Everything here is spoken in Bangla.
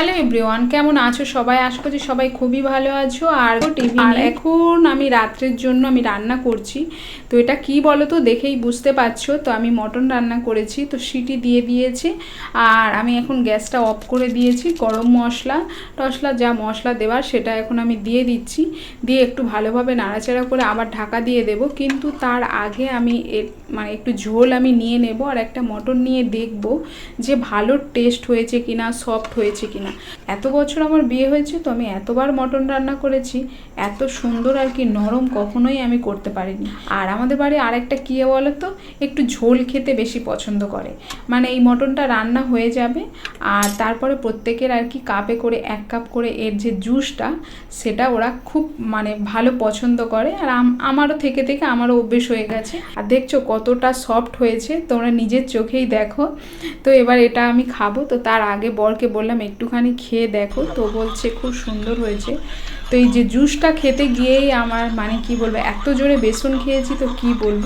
হ্যালো এভরিওয়ান কেমন আছো সবাই? আশা করছি সবাই খুবই ভালো আছো। আর টিভি আর এখন আমি রাত্রের জন্য আমি রান্না করছি। তো এটা কি বলো তো দেখেই বুঝতে পারছ। তো আমি মটন রান্না করেছি তো সিটি দিয়ে দিয়েছে। আর আমি এখন গ্যাসটা অফ করে দিয়েছি গরম মশলা। টশলা যা মশলা দেওয়ার সেটা এখন আমি দিয়ে দিচ্ছি। দিয়ে একটু ভালোভাবে নাড়াচাড়া করে আবার ঢাকা দিয়ে দেব। কিন্তু তার আগে আমি মানে একটু ঝোল আমি নিয়ে নেব। আর একটা মটন নিয়ে দেখব যে ভালো টেস্ট হয়েছে কিনা সফট হয়েছে কিনা। এত বছর আমার বিয়ে হয়েছে তো আমি এতবার মটন রান্না করেছি, এত সুন্দর আর কি নরম কখনোই আমি করতে পারিনি। আর আমাদের বাড়ি আরেকটা কী বলো তো একটু ঝোল খেতে বেশি পছন্দ করে। মানে এই মটনটা রান্না হয়ে যাবে, আর তারপরে প্রত্যেকের আর কি কাপে করে, এক কাপ করে এর যে জুসটা, সেটা ওরা খুব মানে ভালো পছন্দ করে। আর আমারও থেকে থেকে আমারও অভ্যেস হয়ে গেছে। আর দেখছ কতটা সফট হয়েছে, তোমরা নিজের চোখেই দেখো। তো এবার এটা আমি খাব, তো তার আগে বরকে বললাম একটুখানি খেয়ে দেখো, তো বলছে খুব সুন্দর হয়েছে। তো এই যে জুসটা খেতে গিয়েই আমার মানে কি বলব, এত জোরে বেসন খেয়েছি তো কি বলব?